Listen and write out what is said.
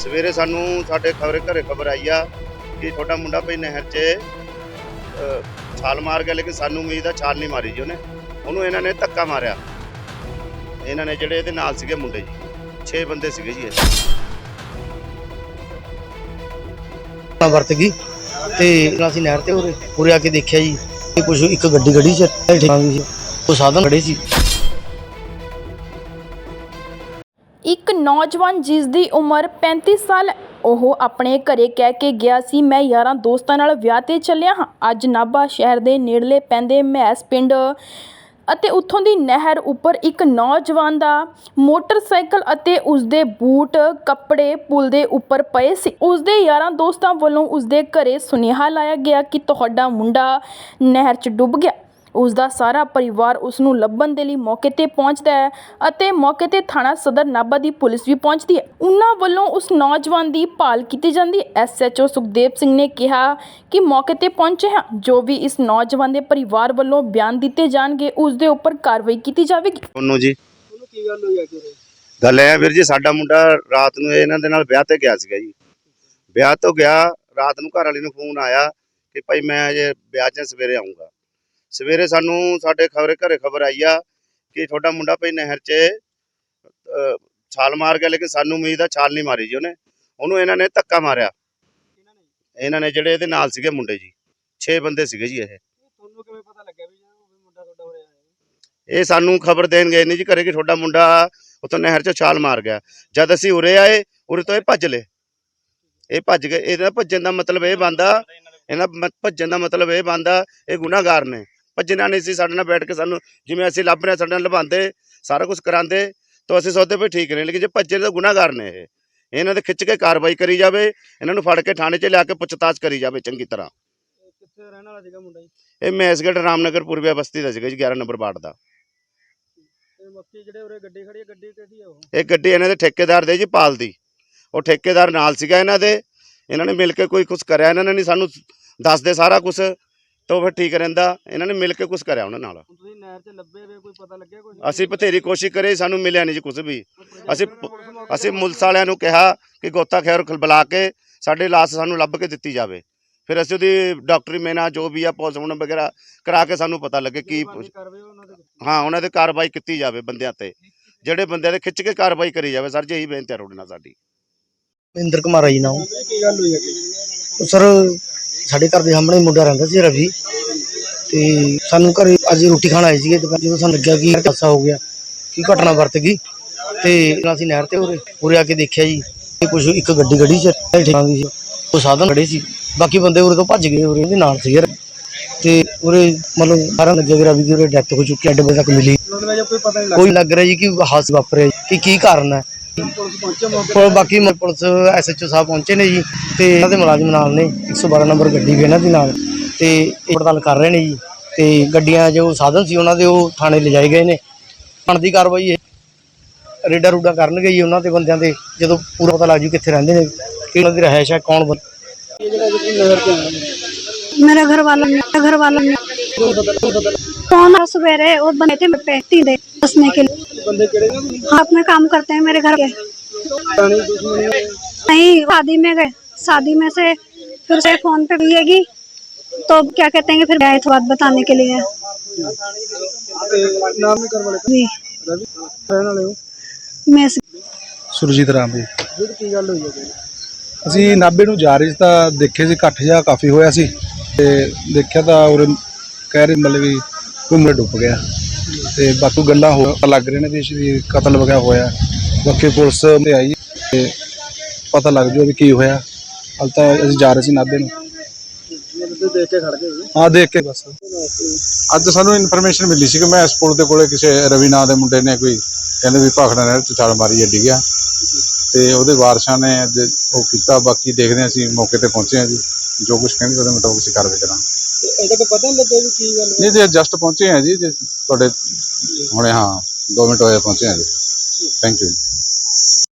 ਸਵੇਰੇ ਸਾਨੂੰ ਸਾਡੇ ਖਬਰੇ ਘਰੇ ਖਬਰ ਆਈ ਆ ਕਿ ਤੁਹਾਡਾ ਮੁੰਡਾ ਭਈ ਨਹਿਰ 'ਚ ਛਾਲ ਮਾਰ ਗਿਆ, ਲੇਕਿਨ ਸਾਨੂੰ ਉਮੀਦ ਆ ਛਾਲ ਨਹੀਂ ਮਾਰੀ ਜੀ ਉਹਨੇ। ਉਹਨੂੰ ਇਹਨਾਂ ਨੇ ਧੱਕਾ ਮਾਰਿਆ। ਇਹਨਾਂ ਨੇ ਜਿਹੜੇ ਇਹਦੇ ਨਾਲ ਸੀਗੇ ਮੁੰਡੇ ਜੀ 6 ਬੰਦੇ ਸੀਗੇ ਜੀ ਇਹ। ਵਰਤ ਗਈ ਤੇ ਅਸੀਂ ਨਹਿਰ ਤੇ ਉਰੇ ਉਰੇ ਆ ਕੇ ਦੇਖਿਆ ਜੀ। ਕਿ ਕੁਝ ਇੱਕ ਗੱਡੀ ਗੱਡੀ ਚ ਠੇਕਾਂ ਗਈ ਸੀ ਉਹ ਸਾਧਨ ਖੜੇ ਸੀ। ਇੱਕ ਨੌਜਵਾਨ ਜਿਸ ਦੀ ਉਮਰ 35 ਸਾਲ ਹੈ, ਉਹ ਆਪਣੇ ਘਰੇ ਕਹਿ ਕੇ ਗਿਆ ਸੀ ਮੈਂ ਯਾਰਾਂ ਦੋਸਤਾਂ ਨਾਲ ਵਿਆਹ ਤੇ ਚੱਲਿਆ ਹਾਂ। ਅੱਜ ਨਾਭਾ ਸ਼ਹਿਰ ਦੇ ਨੇੜਲੇ ਪੈਂਦੇ ਮਹਿਸ ਪਿੰਡ ਅਤੇ ਉੱਥੋਂ ਦੀ ਨਹਿਰ ਉੱਪਰ ਇੱਕ ਨੌਜਵਾਨ ਦਾ ਮੋਟਰਸਾਈਕਲ ਅਤੇ ਉਸਦੇ ਬੂਟ ਕੱਪੜੇ ਪੁਲ ਦੇ ਉੱਪਰ ਪਏ ਸੀ। ਉਸਦੇ ਯਾਰਾਂ ਦੋਸਤਾਂ ਵੱਲੋਂ ਉਸਦੇ ਘਰੇ ਸੁਨੇਹਾ ਲਾਇਆ ਗਿਆ ਕਿ ਤੁਹਾਡਾ ਮੁੰਡਾ ਨਹਿਰ 'ਚ ਡੁੱਬ ਗਿਆ। ਉਸ ਦਾ ਸਾਰਾ ਪਰਿਵਾਰ ਉਸ ਨੂੰ ਲੱਭਣ ਦੇ ਲਈ ਮੌਕੇ ਤੇ ਪਹੁੰਚਦਾ ਹੈ ਅਤੇ ਮੌਕੇ ਤੇ ਥਾਣਾ ਸਦਰ ਨਾਭਾ ਦੀ ਪੁਲਿਸ ਵੀ ਪਹੁੰਚਦੀ ਹੈ। ਉਹਨਾਂ ਵੱਲੋਂ ਉਸ ਨੌਜਵਾਨ ਦੀ ਭਾਲ ਕੀਤੀ ਜਾਂਦੀ ਹੈ। ਐਸਐਚਓ ਸੁਖਦੇਵ ਸਿੰਘ ਨੇ ਕਿਹਾ ਕਿ ਮੌਕੇ ਤੇ ਪਹੁੰਚੇ ਹਾਂ। ਜੋ ਵੀ ਇਸ ਨੌਜਵਾਨ ਦੇ ਪਰਿਵਾਰ ਵੱਲੋਂ ਬਿਆਨ ਦਿੱਤੇ ਜਾਣਗੇ ਉਸ ਦੇ ਉੱਪਰ ਕਾਰਵਾਈ ਕੀਤੀ ਜਾਵੇਗੀ। ਉਹਨੂੰ ਜੀ। ਉਹਨੂੰ ਕੀ ਗੱਲ ਹੋਈ ਆ ਕਿ ਗੱਲ ਇਹ ਆ ਵੀਰ ਜੀ ਸਾਡਾ ਮੁੰਡਾ ਰਾਤ ਨੂੰ ਇਹਨਾਂ ਦੇ ਨਾਲ ਵਿਆਹ ਤੇ ਗਿਆ ਸੀਗਾ ਜੀ। ਵਿਆਹ ਤੋਂ ਗਿਆ ਰਾਤ ਨੂੰ ਘਰ ਵਾਲੀ ਨੂੰ ਫੋਨ ਆਇਆ ਕਿ ਭਾਈ ਮੈਂ ਅਜੇ ਵਿਆਹ 'ਚ ਸਵੇਰੇ ਆਉਂਗਾ ਸਵੇਰੇ ਸਾਨੂੰ ਸਾਡੇ ਖਬਰੇ ਘਰੇ ਖਬਰ ਆਈ ਆ ਕਿ ਤੁਹਾਡਾ ਮੁੰਡਾ ਭਾਈ ਨਹਿਰ 'ਚ ਛਾਲ ਮਾਰ ਗਿਆ ਲੇਕਿਨ ਸਾਨੂੰ ਉਮੀਦ ਆ ਛਾਲ ਨਹੀਂ ਮਾਰੀ ਜੀ ਉਹਨੇ। ਉਹਨੂੰ ਇਹਨਾਂ ਨੇ ਧੱਕਾ ਮਾਰਿਆ। ਇਹਨਾਂ ਨੇ ਜਿਹੜੇ ਇਹਦੇ ਨਾਲ ਸੀਗੇ ਮੁੰਡੇ ਜੀ 6 ਬੰਦੇ ਸੀਗੇ ਜੀ ਇਹ। ਤੁਹਾਨੂੰ ਕਿਵੇਂ ਪਤਾ ਲੱਗਿਆ ਵੀ ਉਹ ਮੁੰਡਾ ਤੁਹਾਡਾ ਹੋ? ਰਿਹਾ ਇਹ ਸਾਨੂੰ ਖਬਰ ਦੇਣ ਗਏ ਨਹੀਂ ਜੀ ਘਰੇ ਕਿ ਤੁਹਾਡਾ ਮੁੰਡਾ ਉਤੋਂ ਨਹਿਰ 'ਚੋਂ ਛਾਲ ਮਾਰ ਗਿਆ। ਜਦ ਅਸੀਂ ਉਰੇ ਆਏ ਉਰੇ ਤੋਂ ਇਹ ਭੱਜ ਲਏ। ਇਹ ਭੱਜ ਗਏ। ਇਹਦਾ ਭੱਜਣ ਦਾ ਮਤਲਬ ਇਹ ਬੰਦਾ ਇਹਨਾਂ ਮ- ਭੱਜਣ ਦਾ ਮਤਲਬ ਇਹ ਬੰਦਾ ਇਹ ਗੁਨਾਹਗਾਰ ਨੇ। ਭੱਜਣਾ ਨਹੀਂ ਸੀ ਸਾਡੇ ਨਾਲ ਬੈਠ ਕੇ ਸਾਨੂੰ ਜਿਵੇਂ ਅਸੀਂ ਲੱਭ ਰਹੇ ਸਾਡੇ ਨਾਲ ਲਭਾਉਂਦੇ ਸਾਰਾ ਕੁਝ ਕਰਾਉਂਦੇ ਤਾਂ ਅਸੀਂ ਸੋਚਦੇ ਵੀ ਠੀਕ ਨੇ ਲੇਕਿਨ ਜੇ ਭੱਜੇ ਤਾਂ ਗੁਨਾਹਗਾਰ ਨੇ ਇਹ। ਇਹਨਾਂ ਦੇ ਖਿੱਚ ਕੇ ਕਾਰਵਾਈ ਕਰੀ ਜਾਵੇ ਇਹਨਾਂ ਨੂੰ ਫੜ ਕੇ ਥਾਣੇ 'ਚ ਲਿਆ ਕੇ ਪੁੱਛਤਾਛ ਕਰੀ ਜਾਵੇ ਚੰਗੀ ਤਰ੍ਹਾਂ। ਕਿੱਥੇ ਰਹਿਣ ਵਾਲਾ ਸੀਗਾ ਮੁੰਡਾ ਜੀ? ਇਹ ਮੈਸਗੜ ਰਾਮਨਗਰ ਪੂਰਬੀਆ ਬਸਤੀ ਦਾ ਸੀਗਾ ਜੀ 11 ਨੰਬਰ ਵਾਰਡ ਦਾ। ਤੇ ਮੱਕੀ ਜਿਹੜੇ ਉਰੇ ਗੱਡੀ ਖੜੀ ਹੈ ਗੱਡੀ ਕਿਹਦੀ ਆ ਉਹ? ਇਹ ਗੱਡੀ ਇਹਨਾਂ ਦੇ ਠੇਕੇਦਾਰ ਦੇ ਜੀ ਪਾਲ ਦੀ। ਉਹ ਠੇਕੇਦਾਰ ਨਾਲ ਸੀਗਾ ਇਹਨਾਂ ਦੇ। ਇਹਨਾਂ ਨੇ ਮਿਲ ਕੇ ਕੋਈ ਕੁਝ ਕਰਿਆ ਇਹਨਾਂ ਨੇ ਨਹੀਂ ਸਾਨੂੰ ਦੱਸਦੇ ਸਾਰਾ ਕੁਝ ਤਾਂ ਉਹ ਫਿਰ ਠੀਕ ਰਹਿੰਦਾ। ਇਹਨਾਂ ਨੇ ਮਿਲ ਕੇ ਕੁਝ ਕਰਿਆ ਉਹਨਾਂ ਨਾਲ। ਹੁਣ ਤੁਸੀਂ ਨਹਿਰ 'ਚ ਲੱਭੇ ਵੇ ਕੋਈ ਪਤਾ ਲੱਗਿਆ ਕੋਈ ਅਸੀਂ ਬਥੇਰੀ ਕੋਸ਼ਿਸ਼ ਕਰੇ ਸਾਨੂੰ ਮਿਲਿਆ ਨਹੀਂ ਜੀ ਕੁਝ ਵੀ। ਅਸੀਂ ਅਸੀਂ ਮੁਲਸ ਵਾਲਿਆਂ ਨੂੰ ਕਿਹਾ ਕਿ ਗੋਤਾ ਖੈਰ ਬੁਲਾ ਕੇ ਸਾਡੇ ਲਾਸ਼ ਸਾਨੂੰ ਲੱਭ ਕੇ ਦਿੱਤੀ ਜਾਵੇ। ਫਿਰ ਅਸੀਂ ਉਹਦੀ ਡਾਕਟਰੀ ਮੇਨਾ ਜੋ ਵੀ ਆ ਪੋਸਟਮਾਰਟਮ ਵਗੈਰਾ ਕਰਾ ਕੇ ਸਾਨੂੰ ਪਤਾ ਲੱਗੇ ਕੀ ਕਰਵੇ ਉਹਨਾਂ ਦੇ ਹਾਂ ਉਹਨਾਂ ਤੇ ਕਾਰਵਾਈ ਕੀਤੀ ਜਾਵੇ ਬੰਦਿਆਂ ਤੇ। ਜਿਹੜੇ ਬੰਦਿਆਂ ਦੇ ਖਿੱਚ ਕੇ ਕਾਰਵਾਈ ਕਰੀ ਜਾਵੇ ਸਰ ਜੀ ਇਹੀ ਬੇਨਤੀ ਹੈ ਤੁਹਾਡੇ ਨਾਲ ਸਾਡੀ। ਮਹਿੰਦਰ ਕੁਮਾਰ ਜੀ ਨਾਮ ਕੀ ਗੱਲ ਹੋਈ ਹੈ ਉਹ ਸਰ ਸਾਡੇ ਘਰ ਦੇ ਸਾਹਮਣੇ ਮੁੰਡਾ ਰਹਿੰਦਾ ਸੀ ਰਵੀ। ਤੇ ਸਾਨੂੰ ਘਰੇ ਅੱਜ ਰੋਟੀ ਖਾਣ ਆਏ ਸੀਗੇ ਦੁਪਹਿਰ ਜਦੋਂ ਸਾਨੂੰ ਲੱਗਿਆ ਕਿ ਹਾਦਸਾ ਹੋ ਗਿਆ ਕੀ ਘਟਨਾ ਵਰਤ ਗਈ ਤੇ ਅਸੀਂ ਨਹਿਰ ਤੇ ਉਰੇ ਉਰੇ ਆ ਕੇ ਦੇਖਿਆ ਜੀ ਕੁਝ ਇੱਕ ਗੱਡੀ ਗੱਡੀ ਚ ਠੇਕਾਂ ਸੀ ਉਹ ਸਾਧਨ ਖੜੇ ਸੀ ਬਾਕੀ ਬੰਦੇ ਉਰੇ ਤੋਂ ਭੱਜ ਗਏ ਉਰੇ ਦੇ ਨਾਲ ਸੀਗੇ। ਤੇ ਉਰੇ ਮਤਲਬ ਸਾਰਾ ਲੱਗਿਆ ਕਿ ਰਵੀ ਦੀ ਉਰੇ ਡੈਥ ਹੋ ਚੁੱਕੀ ਹੈ ਅੱਡੇ ਵਜੇ ਤੱਕ ਮਿਲੀ। ਕੋਈ ਲੱਗ ਰਿਹਾ ਜੀ ਕਿ ਹਾਦਸਾ ਵਾਪਰਿਆ ਜੀ, ਕਿ ਕੀ ਕਾਰਨ ਹੈ। ਪੁਲਿਸ ਪਹੁੰਚੇ ਮੌਕੇ ਕੋਲ ਬਾਕੀ ਪੁਲਿਸ ਐਸਐਚਓ ਸਾਹਿਬ ਪਹੁੰਚੇ ਨੇ ਜੀ ਤੇ ਇਹਨਾਂ ਦੇ ਮੁਲਾਜ਼ਮ ਨਾਲ ਨੇ 112 ਨੰਬਰ ਗੱਡੀ ਵੀ ਇਹਨਾਂ ਦੇ ਨਾਲ। ਤੇ ਇਹ ਪੜਤਾਲ ਕਰ ਰਹੇ ਨੇ ਜੀ। ਤੇ ਗੱਡੀਆਂ ਜੋ ਸਾਧਨ ਸੀ ਉਹਨਾਂ ਦੇ ਉਹ ਥਾਣੇ ਲਿਜਾਏ ਗਏ ਨੇ। ਬਣਦੀ ਕਾਰਵਾਈ ਇਹ ਰੇਡਰ ਰੂਡਾ ਕਰਨਗੇ ਜੀ ਉਹਨਾਂ ਤੇ ਬੰਦਿਆਂ ਦੇ। ਜਦੋਂ ਪੂਰਾ ਪਤਾ ਲੱਗ ਜੂ ਕਿੱਥੇ ਰਹਿੰਦੇ ਨੇ ਕਿ ਉਹਨਾਂ ਦੀ ਰਹਿائش ਹੈ, ਕੌਣ ਬੰਦ मेरा घर वाला मेरा घर वाला कौन है सवेरे वो बने थे पैती दे बसने के लिए हाँ अपने काम करते हैं मेरे घर के नहीं शादी में गए शादी में से फिर से फोन पे तो क्या कहते हैं कि फिर गए थे बात बताने के लिए ਤੇ ਨਾਮ ਨਹੀਂ ਕਰਨ ਵਾਲੇ जी ਰਵੀ ਰਹਿਣ ਵਾਲੇ ਹੋ मैं से- ਸੁਰਜੀਤ ਰਾਮ ਜੀ ਜਿਹੜੀ ਕੀ ਗੱਲ ਹੋਈ ਹੈ ਜੀ? ਅਸੀਂ ਨਾਭੇ ਨੂੰ ਜਾ ਰਹੇ ਸੀ ਤਾਂ ਦੇਖੇ ਸੀ ਇਕੱਠ ਜਿਹਾ ਕਾਫੀ ਹੋਇਆ ਸੀ ਤੇ ਦੇਖਿਆ ਤਾਂ ਉਰੇ ਕਹਿ ਰਹੇ ਮਤਲਬ ਵੀ ਕੋਈ ਮੁੰਡਾ ਡੁੱਬ ਗਿਆ ਤੇ ਬਾਕੀ ਗੱਲਾਂ ਹੋ ਲੱਗ ਰਹੇ ਨੇ ਵੀ ਸ਼੍ਰੀ ਕਤਲ ਵਗੈਰਾ ਹੋਇਆ ਬਾਕੀ ਪੁਲਿਸ ਤੇ ਆਈ ਤੇ ਪਤਾ ਲੱਗ ਜੂ ਵੀ ਕੀ ਹੋਇਆ ਹਾਲ ਤਾਂ ਅਸੀਂ ਜਾ ਰਹੇ ਸੀ ਨਾਭੇ ਨੂੰ ਮਤਲਬ ਤੁਸੀਂ ਦੇਖ ਕੇ ਖੜ ਗਏ ਜੀ। ਹਾਂ ਦੇਖ ਕੇ ਬਸ। ਅੱਜ ਸਾਨੂੰ ਇਨਫੋਰਮੇਸ਼ਨ ਮਿਲੀ ਸੀ ਕਿ ਮੈਂ ਇਸ ਪੁਲ ਦੇ ਕੋਲੇ ਕਿਸੇ ਰਵੀ ਨਾਂ ਦੇ ਮੁੰਡੇ ਨੇ ਕੋਈ ਕਹਿੰਦੇ ਵੀ ਭਾਖੜਾ ਨਹਿਰ ਚ ਛਾਲ ਮਾਰੀ ਹੈ ਡਿੱਗਿਆ ਤੇ ਉਹਦੇ ਵਾਰਸਾਂ ਨੇ ਅੱਜ ਉਹ ਕੀਤਾ ਬਾਕੀ ਦੇਖਦੇ ਹਾਂ ਅਸੀਂ ਮੌਕੇ ਤੇ ਪਹੁੰਚੇ ਹਾਂ ਜੀ। ਜੋ ਕੁਝ ਕਹਿੰਦੇ ਉਹਦੇ ਮੁਤਾਬਕ ਅਸੀਂ ਕਾਰਵਾਈ ਕਰਾਂਗੇ। ਤੇ ਅਜੇ ਤੱਕ ਪਤਾ ਲੱਗਿਆ ਵੀ ਕੀ ਗੱਲ ਨਹੀਂ ਜੀ ਜਸਟ ਪਹੁੰਚੇ ਹਾਂ ਜੀ ਜੇ ਤੁਹਾਡੇ ਹੁਣੇ ਹਾਂ 2 ਮਿੰਟ ਹੋਏ ਪਹੁੰਚੇ ਹਾਂ ਜੀ। Thank you